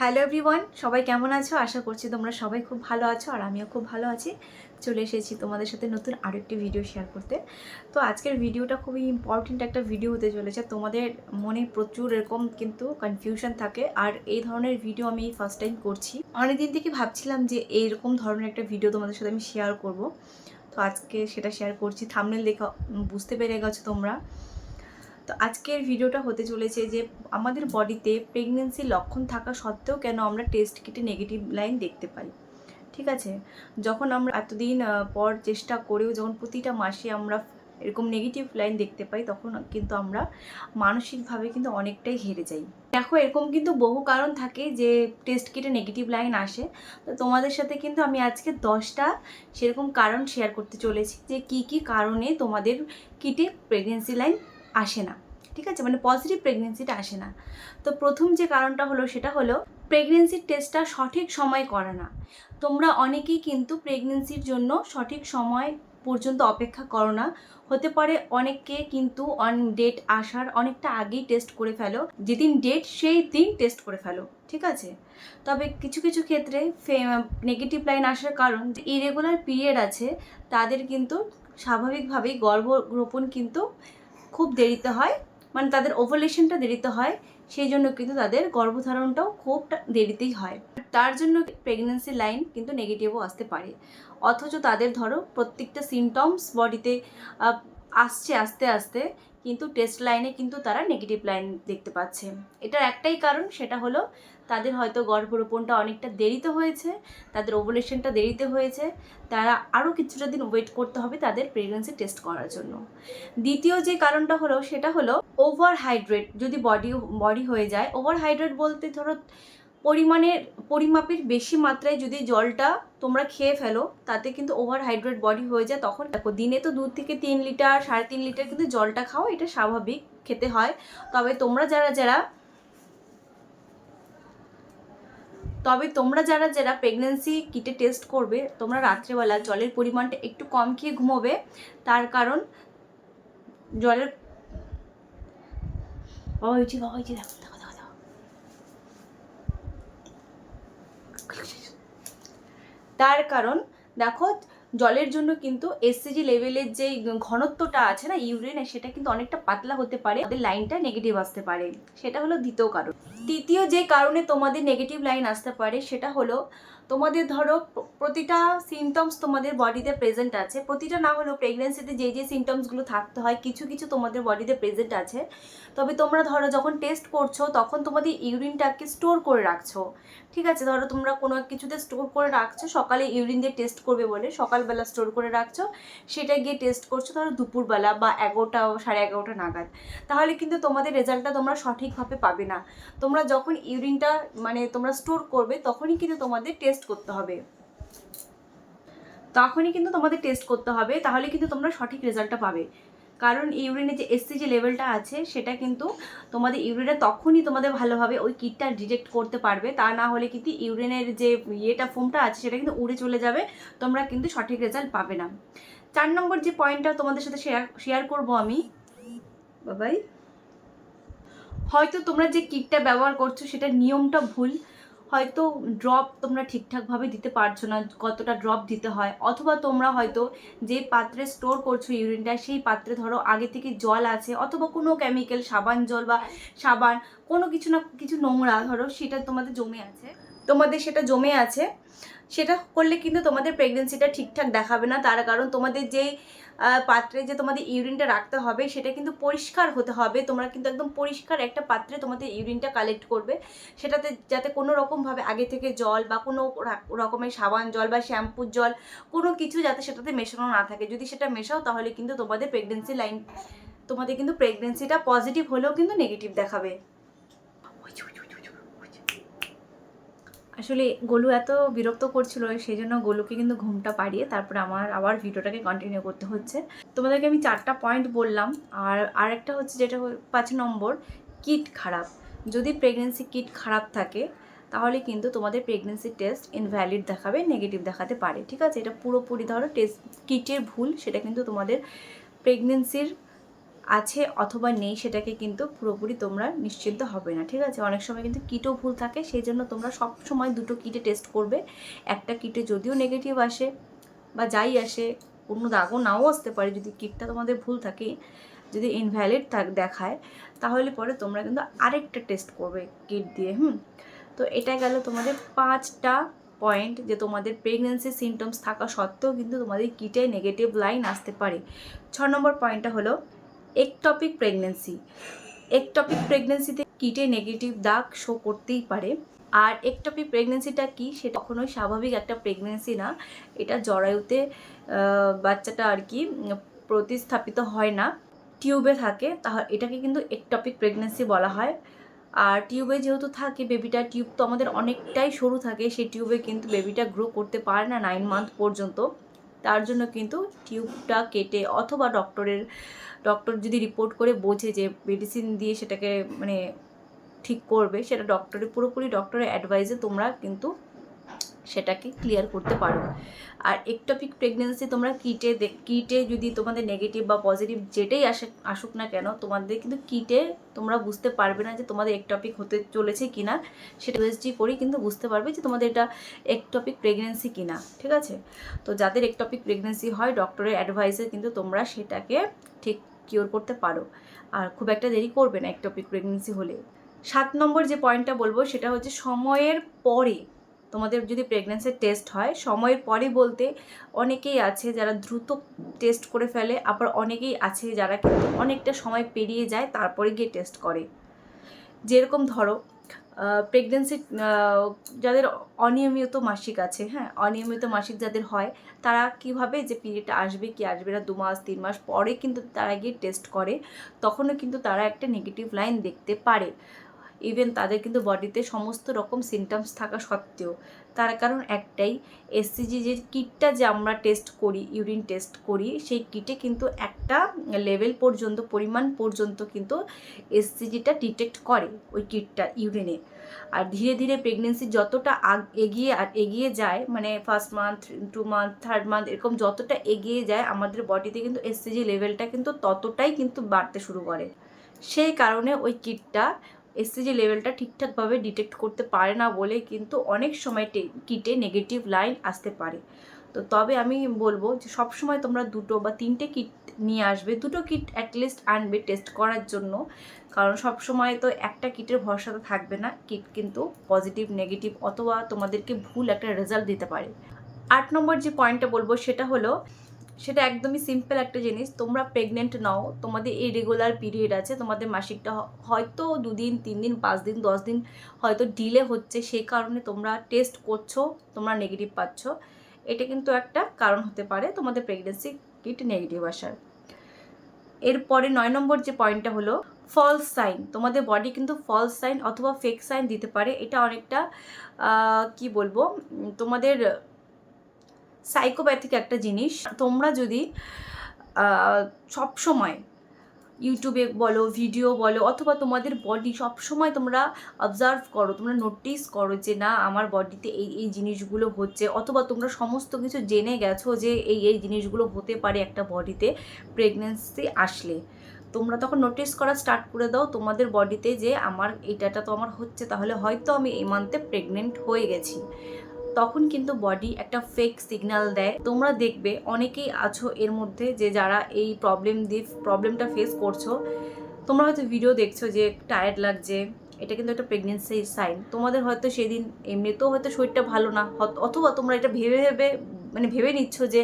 Hello everyone সবাই কেমন আছো? আশা করছি তোমরা সবাই খুব ভালো আছো আর আমিও খুব ভালো আছি। চলে এসেছি তোমাদের সাথে নতুন আরও একটি ভিডিও শেয়ার করতে। তো আজকের ভিডিওটা খুবই ইম্পর্টেন্ট একটা ভিডিও হতে চলেছে। তোমাদের মনে প্রচুর এরকম কিন্তু কনফিউশন থাকে আর এই ধরনের ভিডিও আমি ফার্স্ট টাইম করছি। অনেকদিন থেকে ভাবছিলাম যে এইরকম ধরনের একটা ভিডিও তোমাদের সাথে আমি শেয়ার করব। তো আজকে সেটা শেয়ার করছি। থামনেল দেখা বুঝতে পেরে গেছো তোমরা। তো আজকের ভিডিওটা হতে চলেছে যে আমাদের বডিতে প্রেগনেন্সির লক্ষণ থাকা সত্ত্বেও কেন আমরা টেস্ট কিটে নেগেটিভ লাইন দেখতে পাই। ঠিক আছে? যখন আমরা এতদিন পর চেষ্টা করেও যখন প্রতিটা মাসে আমরা এরকম নেগেটিভ লাইন দেখতে পাই, তখন কিন্তু আমরা মানসিকভাবে কিন্তু অনেকটাই হেরে যাই। দেখো, এরকম কিন্তু বহু কারণ থাকে যে টেস্ট কিটে নেগেটিভ লাইন আসে। তো তোমাদের সাথে কিন্তু আমি আজকে দশটা সেরকম কারণ শেয়ার করতে চলেছি যে কি কি কারণে তোমাদের কিটে প্রেগনেন্সি লাইন আসে না, ঠিক আছে? মানে পজিটিভ প্রেগনেন্সিটা আসে না। তো প্রথম যে কারণটা হলো সেটা হলো প্রেগনেন্সির টেস্টটা সঠিক সময় করা না। তোমরা অনেকেই কিন্তু প্রেগনেন্সির জন্য সঠিক সময় পর্যন্ত অপেক্ষা করো না। হতে পারে অনেককে কিন্তু অন ডেট আসার অনেকটা আগেই টেস্ট করে ফেলো। যেদিন ডেট সেই দিন টেস্ট করে ফেলো, ঠিক আছে? তবে কিছু কিছু ক্ষেত্রে নেগেটিভ লাইন আসার কারণ ইরেগুলার পিরিয়ড আছে, তাদের কিন্তু স্বাভাবিকভাবেই গর্ভরোপণ কিন্তু খুব দেরিতে হয় মানে তাদের ওভালেশনটা দেরিতে হয়, সেই জন্য কিন্তু তাদের গর্ভধারণটাও খুব দেরিতেই হয়। তার জন্য প্রেগনেন্সি লাইন কিন্তু নেগেটিভও আসতে পারে। অথচ তাদের ধরো প্রত্যেকটা সিমটমস বডিতে আসছে, আস্তে আস্তে কিন্তু টেস্ট লাইনে কিন্তু তারা নেগেটিভ লাইন দেখতে পাচ্ছে। এটার একটাই কারণ, সেটা হলো তাদের হয়তো গর্ভরোপণটা অনেকটা দেরিতে হয়েছে, তাদের ওভুলেশনটা দেরিতে হয়েছে, তারা আরও কিছুটা দিন ওয়েট করতে হবে তাদের প্রেগনেন্সি টেস্ট করার জন্য। দ্বিতীয় যে কারণটা হলো, সেটা হলো ওভার হাইড্রেট যদি বডি বডি হয়ে যায় ওভার হাইড্রেট বলতে ধরো পরিমাণের পরিমাপের বেশি মাত্রায় যদি জলটা তোমরা খেয়ে ফেলো, তাতে কিন্তু ওভার হাইড্রেট বডি হয়ে যায়, তখন দেখো দিনে তো দু থেকে তিন লিটার, সাড়ে তিন লিটার কিন্তু জলটা খাও, এটা স্বাভাবিক খেতে হয়। তবে তোমরা যারা যারা তবে তোমরা যারা যারা প্রেগনেন্সি কিটে টেস্ট করবে, তোমরা রাত্রেবেলা জলের পরিমাণটা একটু কম খেয়ে ঘুমোবে। তার কারণ জলের বাবা হয়েছি বাবা হয়েছি দেখো দেখো দেখো দেখো। তার কারণ দেখো জলের জন্য কিন্তু এসসিজি লেভেলের যে ঘনত্বটা আছে না ইউরিন সেটা কিন্তু অনেকটা পাতলা হতে পারে। তাদের লাইনটা নেগেটিভ আসতে পারে। সেটা হলো দ্বিতীয় কারণ। তৃতীয় যে কারণে তোমাদের নেগেটিভ লাইন আসতে পারে, সেটা হলো তোমাদের ধরো প্রতিটা সিমটমস তোমাদের বডিতে প্রেজেন্ট আছে। প্রতিটা না হলেও প্রেগনেন্সিতে যে যে সিমটমসগুলো থাকতে হয়, কিছু কিছু তোমাদের বডিতে প্রেজেন্ট আছে। তবে তোমরা ধরো, যখন টেস্ট করছ, তখন তোমাদের ইউরিনটাকে স্টোর করে রাখছো। ঠিক আছে? ধরো, তোমরা কোনো কিছুতে স্টোর করে রাখছো, সকালে ইউরিন দিয়ে টেস্ট করবে বলে। সকালবেলা স্টোর করে রাখছো সেটা গিয়ে টেস্ট করছ, ধরো, দুপুরবেলা বা এগারোটা, সাড়ে এগারোটা নাগাদ। তাহলে কিন্তু তোমাদের রেজাল্টটা তোমরা সঠিকভাবে পাবে না। তোমরা যখন ইউরিনটা মানে তোমরা স্টোর করবে, তখনই কিন্তু তোমাদের টেস্ট করতে হবে। তখনই কিন্তু তোমাদের টেস্ট করতে হবে, তাহলে কিন্তু তোমরা সঠিক রেজাল্টটা পাবে। কারণ ইউরিনে যে এসসি যে লেভেলটা আছে, সেটা কিন্তু তোমাদের ইউরিনে তখনই তোমাদের ভালোভাবে ওই কিটটা ডিটেক্ট করতে পারবে, তা না হলে কিন্তু ইউরিনের যে ইয়েটা ফোমটা আছে, সেটা কিন্তু উড়ে চলে যাবে, তোমরা কিন্তু সঠিক রেজাল্ট পাবে না। চার নম্বর যে পয়েন্টটা তোমাদের সাথে শেয়ার শেয়ার করব আমি, বাবাই। হয়তো তোমরা যে কিটটা ব্যবহার করছ সেটা নিয়মটা ভুল হয়তো ড্রপ তোমরা ঠিকঠাকভাবে দিতে পারছ না, কতটা ড্রপ দিতে হয়, অথবা তোমরা হয়তো যে পাত্রে স্টোর করছ ইউরিনটা সেই পাত্রে ধরো আগে থেকে জল আছে, অথবা কোনো কেমিক্যাল সাবান জল বা সাবান, কোনো কিছু না কিছু নোংরা ধরো, সেটা তোমাদের জমে আছে। তোমাদের সেটা জমে আছে, সেটা করলে কিন্তু তোমাদের প্রেগনেন্সিটা ঠিকঠাক দেখাবে না, তার কারণ তোমাদের যেই পাত্রে যে তোমাদের ইউরিনটা রাখতে হবে, সেটা কিন্তু পরিষ্কার হতে হবে। তোমরা কিন্তু একদম পরিষ্কার একটা পাত্রে তোমাদের ইউরিনটা কালেক্ট করবে। সেটাতে যাতে কোনো রকমভাবে আগে থেকে জল বা কোনো রকমের সাবান জল বা শ্যাম্পুর জল, কোনো কিছু যাতে সেটাতে মেশানো না থাকে। যদি সেটা মেশাও, তাহলে কিন্তু তোমাদের প্রেগনেন্সি লাইন তোমাদের কিন্তু প্রেগনেন্সিটা পজিটিভ হলেও কিন্তু নেগেটিভ দেখাবে। আসলে গোলু এত বিরক্ত করছিল সেই জন্য গোলুকে কিন্তু ঘুমটা পাড়িয়ে তারপরে আমার আবার ভিডিওটাকে কন্টিনিউ করতে হচ্ছে। তোমাদেরকে আমি চারটা পয়েন্ট বললাম, আর আরেকটা হচ্ছে যেটা পাঁচ নম্বর, কিট খারাপ। যদি প্রেগনেন্সি কিট খারাপ থাকে, তাহলে কিন্তু তোমাদের প্রেগনেন্সি টেস্ট ইনভ্যালিড দেখাবে নেগেটিভ দেখাতে পারে, ঠিক আছে? এটা পুরোপুরি ধরো টেস্ট কিটের ভুল, সেটা কিন্তু তোমাদের প্রেগনেন্সির আছে অথবা নেই, সেটাকে কিন্তু পুরোপুরি তোমরা নিশ্চিন্ত হবে না, ঠিক আছে? অনেক সময় কিন্তু কিটও ভুল থাকে, সেই জন্য তোমরা সব সময় দুটো কিটে টেস্ট করবে। একটা কিটে যদিও নেগেটিভ আসে বা যাই আসে কোনো দাগও নাও আসতে পারে যদি কিটটা তোমাদের ভুল থাকে, যদি ইনভ্যালিড থাক দেখায়, তাহলে পরে তোমরা কিন্তু আরেকটা টেস্ট করবে কিট দিয়ে, হুম? তো এটা গেল তোমাদের পাঁচটা পয়েন্ট যে তোমাদের প্রেগনেন্সি সিমটমস থাকা সত্ত্বেও কিন্তু তোমাদের কিটে নেগেটিভ লাইন আসতে পারে। ছ নম্বর পয়েন্টটা হলো একটপিক প্রেগনেন্সি একটপিক প্রেগনেন্সিতে কিটে নেগেটিভ দাগ শো করতেই পারে। আর একটপিক প্রেগনেন্সিটা কি, সেটা কখনোই স্বাভাবিক একটা প্রেগনেন্সি না। এটা জরায়ুতে বাচ্চাটা আর কি প্রতিস্থাপিত হয় না। টিউবে থাকে তাহলে এটাকে কিন্তু একটপিক প্রেগনেন্সি বলা হয়। আর টিউবে যেহেতু থাকে বেবিটা টিউব তো আমাদের অনেকটাই সরু থাকে, সেই টিউবে কিন্তু বেবিটা গ্রো করতে পারে না নাইন মান্থ পর্যন্ত। তার জন্য কিন্তু টিউবটা কেটে অথবা ডক্টরের ডক্টর যদি রিপোর্ট করে বোঝে যে মেডিসিন দিয়ে সেটাকে মানে ঠিক করবে, সেটা ডক্টরের পুরোপুরি ডক্টরের অ্যাডভাইসে তোমরা কিন্তু সেটাকে ক্লিয়ার করতে পারো। আর একটপিক প্রেগনেন্সি তোমরা কিটে কিটে যদি তোমাদের নেগেটিভ বা পজিটিভ যেটাই আসে, আসুক না কেন, তোমাদের কিন্তু কিটে তোমরা বুঝতে পারবে না যে তোমাদের একটপিক হতে চলেছে কিনা। সেটা ইউএসজি করেই কিন্তু বুঝতে পারবে যে তোমাদের এটা একটপিক প্রেগনেন্সি কিনা, ঠিক আছে? তো যাদের একটপিক প্রেগনেন্সি হয় ডক্টরের অ্যাডভাইসে কিন্তু তোমরা সেটাকে ঠিক কিওর করতে পারো। আর খুব একটা দেরি করবে না একটপিক প্রেগনেন্সি হলে। সাত নম্বর যে পয়েন্টটা বলব, সেটা হচ্ছে সময়ের পরে তোমাদের যদি প্রেগনেন্সির টেস্ট হয়, সময়ের পরে বলতে অনেকেই আছে যারা দ্রুত টেস্ট করে ফেলে, আবার অনেকেই আছে যারা কিন্তু অনেকটা সময় পেরিয়ে যায় তারপরে গিয়ে টেস্ট করে। যেরকম ধরো প্রেগনেন্সি যাদের অনিয়মিত মাসিক আছে হ্যাঁ অনিয়মিত মাসিক যাদের হয়, তারা কীভাবে যে পিরিয়ডটা আসবে, কি আসবে না দু মাস তিন মাস পরে কিন্তু তারা গিয়ে টেস্ট করে, তখনও কিন্তু তারা একটা নেগেটিভ লাইন দেখতে পারে। ইভেন তাদের কিন্তু বডিতে সমস্ত রকম সিমটমস থাকা সত্ত্বেও। তার কারণ একটাই এসসিজি যে কিটটা যে আমরা টেস্ট করি ইউরিন টেস্ট করি, সেই কিটে কিন্তু একটা লেভেল পর্যন্ত, পরিমাণ পর্যন্ত কিন্তু এসসিজিটা ডিটেক্ট করে ওই কিটটা ইউরিনে আর ধীরে ধীরে প্রেগনেন্সি যতটা আগ- এগিয়ে আর এগিয়ে যায় মানে first month two month third month এরকম যতটা এগিয়ে যায়, আমাদের বডিতে কিন্তু এসসিজি লেভেলটা কিন্তু ততটাই কিন্তু বাড়তে শুরু করে। সেই কারণে ওই কিটটা এসসিজি লেভেলটা ঠিকঠাকভাবে ডিটেক্ট করতে পারে না বলে কিন্তু অনেক সময় কিটে নেগেটিভ লাইন আসতে পারে। তো তবে আমি বলব যে সবসময় তোমরা দুটো বা তিনটে কিট নিয়ে আসবে। দুটো কিট অ্যাটলিস্ট আনবে টেস্ট করার জন্য। কারণ সব সময় তো একটা কিটের ভরসাতে থাকবে না। কিট কিন্তু পজিটিভ নেগেটিভ অথবা তোমাদেরকে ভুল একটা রেজাল্ট দিতে পারে। আট নম্বর যে পয়েন্টটা বলব সেটা হলো সেটা একদমই সিম্পল একটা জিনিস। তোমরা প্রেগনেন্ট নাও, তোমাদের এই রেগুলার পিরিয়ড আছে, তোমাদের মাসিকটা হয়তো দুদিন তিন দিন পাঁচ দিন দশ দিন হয়তো ডিলে হচ্ছে, সেই কারণে তোমরা টেস্ট করছ, তোমরা নেগেটিভ পাচ্ছ। এটা কিন্তু একটা কারণ হতে পারে তোমাদের প্রেগনেন্সি কিট নেগেটিভ আসার। এরপরে নয় নম্বর যে পয়েন্টটা হলো ফলস সাইন তোমাদের বডি কিন্তু ফলস সাইন অথবা ফেক সাইন দিতে পারে। এটা অনেকটা কি বলব? তোমাদের সাইকোপ্যাথিক একটা জিনিস। তোমরা যদি সব সময় ইউটিউবে বলো, ভিডিও বলো, অথবা তোমাদের বডি সব সময় তোমরা অবজার্ভ করো, তোমরা নোটিস করো যে না, আমার বডিতে এই এই জিনিসগুলো হচ্ছে, অথবা তোমরা সমস্ত কিছু জেনে গেছো যে এই এই জিনিসগুলো হতে পারে একটা বডিতে প্রেগনেন্সি আসলে। তোমরা তখন নোটিস করা স্টার্ট করে দাও তোমাদের বডিতে যে, আমার এইটাটা তো আমার হচ্ছে, তাহলে হয়তো আমি এই মান্থে প্রেগনেন্ট হয়ে গেছি। তখন কিন্তু বডি একটা ফেক সিগন্যাল দেয়। তোমরা দেখবে, অনেকেই আছো এর মধ্যে যে যারা এই প্রবলেম দিয়ে প্রবলেমটা ফেস করছ। তোমরা হয়তো ভিডিও দেখছ যে টায়ার্ড লাগছে, এটা কিন্তু একটা প্রেগনেন্সি সাইন তোমাদের হয়তো সেদিন এমনিতেও হয়তো শরীরটা ভালো না অথবা তোমরা এটা ভেবে ভেবে মানে ভেবে নিচ্ছ যে,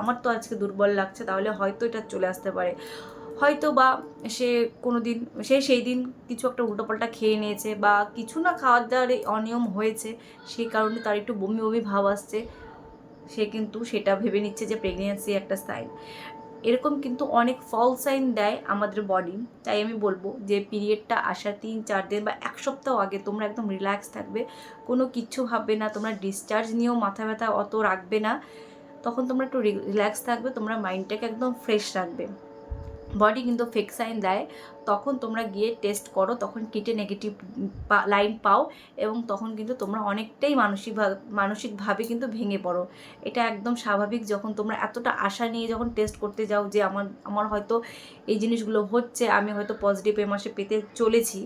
আমার তো আজকে দুর্বল লাগছে, তাহলে হয়তো এটা চলে আসতে পারে। হয়তো বা সে কোনো দিন সে সেই দিন কিছু একটা উল্টোপাল্টা খেয়ে নিয়েছে বা কিছু না খাওয়ার দাওয়ার অনিয়ম হয়েছে, সেই কারণে তার একটু বমি বমি ভাব আসছে। সে কিন্তু সেটা ভেবে নিচ্ছে যে প্রেগনেন্সি একটা সাইন এরকম কিন্তু অনেক ফল সাইন দেয় আমাদের বডি তাই আমি বলব যে পিরিয়ডটা আসার তিন, চার দিন বা এক সপ্তাহ আগে তোমরা একদম রিল্যাক্স থাকবে। কোনো কিচ্ছু ভাববে না, তোমরা ডিসচার্জ নিয়েও মাথা ব্যথা অত রাখবে না। তখন তোমরা একটু রিল্যাক্স থাকবে, তোমরা মাইন্ডটাকে একদম ফ্রেশ রাখবে। বডি কিন্তু ফেক সাইন দেয়, তখন তোমরা গিয়ে টেস্ট করো, তখন কিটে নেগেটিভ লাইন পাও এবং তখন কিন্তু তোমরা অনেকটাই মানসিকভাবে মানসিকভাবে কিন্তু ভেঙে পড়ো। এটা একদম স্বাভাবিক যখন তোমরা এতটা আশা নিয়ে যখন টেস্ট করতে যাও যে আমার আমার হয়তো এই জিনিসগুলো হচ্ছে, আমি হয়তো পজিটিভ এ মাসে পেতে চলেছি,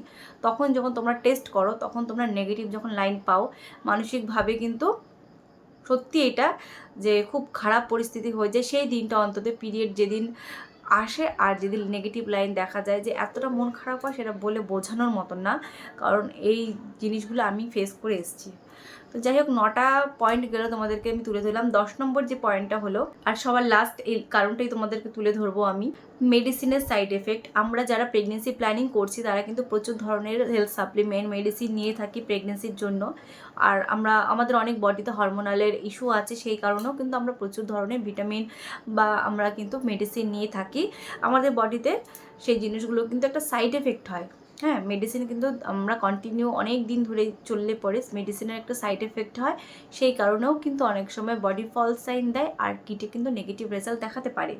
তখন যখন তোমরা টেস্ট করো, তখন তোমরা নেগেটিভ যখন লাইন পাও, মানসিকভাবে কিন্তু সত্যি এটা যে খুব খারাপ পরিস্থিতি হয়ে যায়। সেই দিনটা অন্তত পিরিয়ড যেদিন আসে আর যদি নেগেটিভ লাইন দেখা যায় যে এতটা মন খারাপ হয় সেটা বলে বোঝানোর মতন না। কারণ এই জিনিসগুলো আমি ফেস করে এসেছি। তো যাই হোক, নটা পয়েন্ট গেল তোমাদেরকে আমি তুলে ধরলাম। দশ নম্বর যে পয়েন্টটা হলো, আর সবার লাস্ট এই কারণটাই তোমাদেরকে তুলে ধরবো আমি মেডিসিনের সাইড এফেক্ট আমরা যারা প্রেগনেন্সি প্ল্যানিং করছি, তারা কিন্তু প্রচুর ধরনের হেলথ সাপ্লিমেন্ট মেডিসিন নিয়ে থাকি প্রেগনেন্সির জন্য। আর আমরা, আমাদের অনেক বডিতে হরমোনালের ইস্যু আছে, সেই কারণেও কিন্তু আমরা প্রচুর ধরনের ভিটামিন বা আমরা কিন্তু মেডিসিন নিয়ে থাকি। আমাদের বডিতে সেই জিনিসগুলো কিন্তু একটা সাইড এফেক্ট হয়। হ্যাঁ মেডিসিন কিন্তু আমরা কন্টিনিউ অনেক দিন ধরে চললে পরে মেডিসিনের একটা সাইড এফেক্ট হয়। সেই কারণেও কিন্তু অনেক সময় বডি ফলস সাইন দেয় আর কিটে কিন্তু নেগেটিভ রেজাল্ট দেখাতে পারে।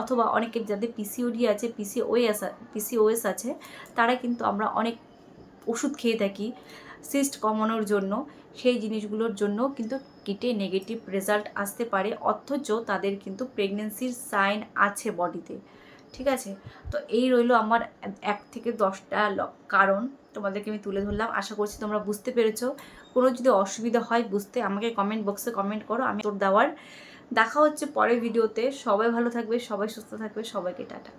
অথবা অনেকের যাদের পিসিওডি আছে পিসিওএস পিসিওএস আছে, তারা কিন্তু আমরা অনেক ওষুধ খেয়ে থাকি সিস্ট কমানোর জন্য। সেই জিনিসগুলোর জন্য কিন্তু কিটে নেগেটিভ রেজাল্ট আসতে পারে। অথচ তাদের কিন্তু প্রেগনেন্সির সাইন আছে বডিতে ঠিক আছে? তো এই রইল আমার এক থেকে দশটা কারণ তোমাদেরকে আমি তুলে ধরলাম। আশা করছি তোমরা বুঝতে পেরেছ। কোনো যদি অসুবিধা হয় বুঝতে আমাকে কমেন্ট বক্সে কমেন্ট করো, আমি তোর দেওয়ার। দেখা হচ্ছে পরের ভিডিওতে সবাই ভালো থাকবে, সবাই সুস্থ থাকবে, সবাইকে টাটা।